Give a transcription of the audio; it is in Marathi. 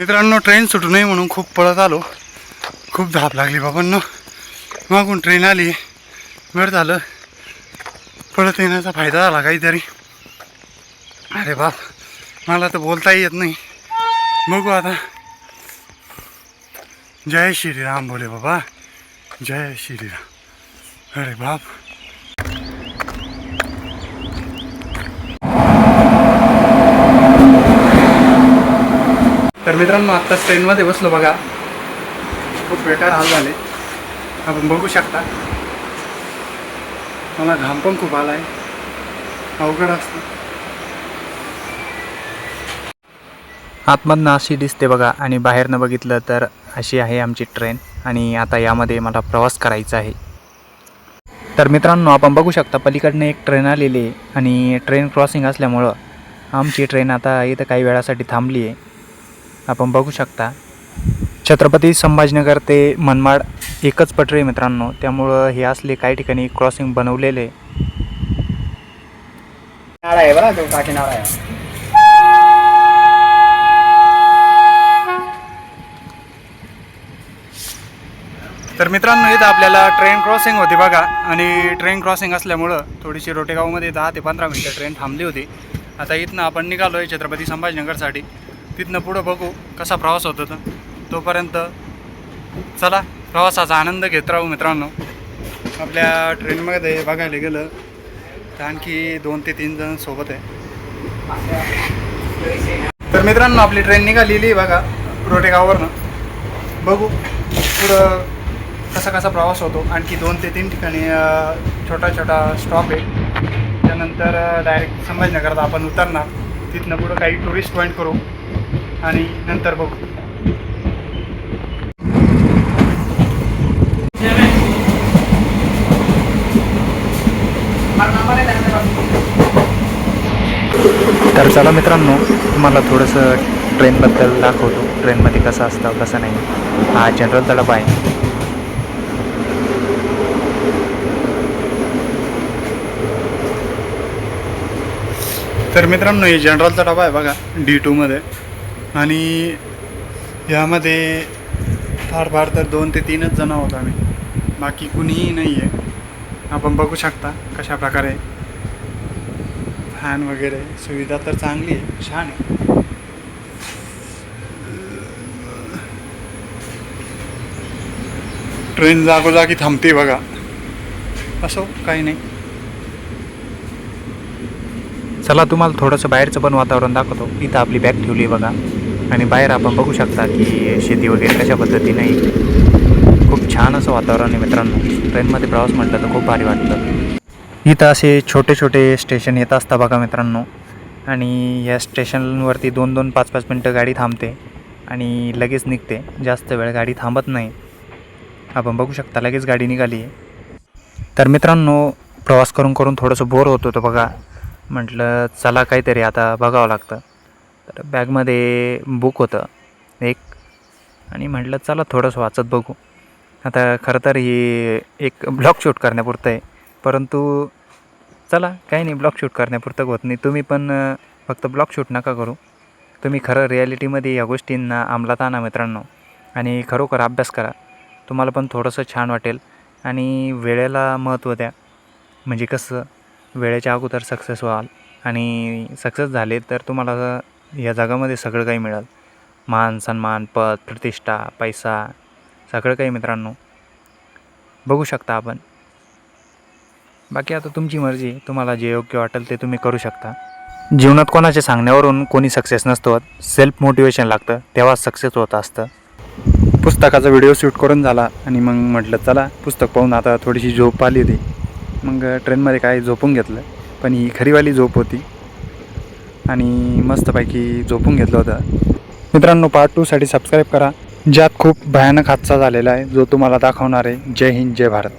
मित्रांनो ट्रेन सुटू नये म्हणून खूप पळत आलो. खूप धाप लागली बाबांनो. मागून ट्रेन आली. बरं झालं. पळत येण्याचा फायदा झाला काहीतरी. अरे बाप मला तर बोलता येत नाही. बघू आता. जय श्रीराम बोले बाबा. जय श्रीराम. अरे बाप. मित्रांनो आत्ताच ट्रेनमध्ये बसलो बघा. खूप बेकार हाल झाले. आपण बघू शकता. मला घाम पण खूप आला आहे अवघड असतं. आतमधनं अशी दिसते बघा. आणि बाहेरनं बघितलं तर अशी आहे आमची ट्रेन. आणि आता यामध्ये मला प्रवास करायचा आहे. तर मित्रांनो आपण बघू शकता पलीकडनं एक ट्रेन आलेली आहे. आणि ट्रेन क्रॉसिंग असल्यामुळं आमची ट्रेन आता इथं काही वेळासाठी थांबली आहे. आपण बघू शकता. छत्रपती संभाजीनगर ते मनमाड एकच पटरी आहे मित्रांनो. त्यामुळं हे असले काही ठिकाणी क्रॉसिंग बनवलेले. आहे नाळा आहे बरं तो काठी नाळा आहे? तर मित्रांनो इथं आपल्याला ट्रेन क्रॉसिंग होती बघा. आणि ट्रेन क्रॉसिंग असल्यामुळं थोडीशी रोटेगावमध्ये दहा ते पंधरा मिनटं ट्रेन थांबली होती. आता इथनं आपण निघालो आहे छत्रपती संभाजीनगरसाठी. तिथनं पुढं बघू कसा प्रवास होतो तो. तोपर्यंत चला प्रवासाचा आनंद घेत राहू मित्रांनो. आपल्या ट्रेनमध्ये बघायला गेलं तर आणखी दोन ते तीन जण सोबत आहे. तर मित्रांनो आपली ट्रेन निघालेली बघा रोटेगाववरनं बघू पुढं कसा कसा प्रवास होतो. आणखी दोन ते तीन ठिकाणी छोटा छोटा स्टॉप आहे. त्यानंतर डायरेक्ट संभाजीनगरात आपण उतरणार. तिथनं पुढं काही टुरिस्ट पॉईंट करू. आणि नंतर बघू. तर चला मित्रांनो तुम्हाला थोडंसं ट्रेनबद्दल दाखवतो. ट्रेनमध्ये कसं असतं कसं नाही. हा जनरल तडप आहे. तर मित्रांनो हे जनरलचा डबा आहे बघा डी टूमध्ये आणि यामध्ये फार फार तर दोन ते तीनच जण आहोत आम्ही. बाकी कुणीही नाही आहे आपण बघू शकता कशा प्रकारे फॅन वगैरे सुविधा तर चांगली आहे छान आहे. ट्रेन जागोजागी थांबते बघा. असो काही नाही. चला तुम्हाला थोडंसं बाहेरचं पण वातावरण दाखवतो. इथं आपली बॅग ठेवली आहे बघा. आणि बाहेर आपण बघू शकता की शेती वगैरे कशा पद्धतीने खूप छान असं वातावरण आहे मित्रांनो. ट्रेनमध्ये प्रवास म्हटलं तर खूप भारी वाटतं. इथं असे छोटे छोटे स्टेशन येत असतं बघा मित्रांनो. आणि या स्टेशनवरती दोन दोन पाच पाच मिनटं गाडी थांबते आणि लगेच निघते. जास्त वेळ गाडी थांबत नाही. आपण बघू शकता लगेच गाडी निघाली. आहे तर मित्रांनो प्रवास करून करून थोडंसं बोर होत होतं बघा. म्हटलं चला काहीतरी आता बघावं लागतं. तर बॅगमध्ये बुक होतं एक. आणि म्हटलं चला थोडंसं वाचत बघू. आता खरं तर ही एक ब्लॉग शूट करण्यापुरतं आहे. परंतु चला काही नाही ब्लॉग शूट करण्यापुरतं होत नाही. तुम्ही पण फक्त ब्लॉग शूट नका करू. तुम्ही खरं रिॲलिटीमध्ये या गोष्टींना अंमलात आणा मित्रांनो. आणि खरोखर अभ्यास करा. तुम्हाला पण थोडंसं छान वाटेल. आणि वेळेला महत्त्व द्या. म्हणजे कसं वेळेच्या अगोदर सक्सेस व्हाल. आणि सक्सेस झाले तर तुम्हाला या जगामध्ये सगळं काही मिळेल. मान सन्मान पद प्रतिष्ठा पैसा सगळं काही मित्रांनो. बघू शकता आपण. बाकी आता तुमची मर्जी तुम्हाला जे योग्य वाटेल ते तुम्ही करू शकता. जीवनात कोणाच्या सांगण्यावरून कोणी सक्सेस नसतो सेल्फ मोटिवेशन लागतं तेव्हा सक्सेस होत असतं. पुस्तकाचा व्हिडिओ शूट करून झाला आणि मग म्हटलं चला पुस्तक पाहून आता थोडीशी झोप आली होती. मग ट्रेनमध्ये काय झोपून घेतलं पण ही खरीवाली झोप होती. आणि मस्तपैकी झोपून घेतलं होतं. मित्रांनो पार्ट टूसाठी सबस्क्राईब करा. ज्यात खूप भयानक हादसा झालेला आहे जो तुम्हाला दाखवणार आहे. जय हिंद जय भारत.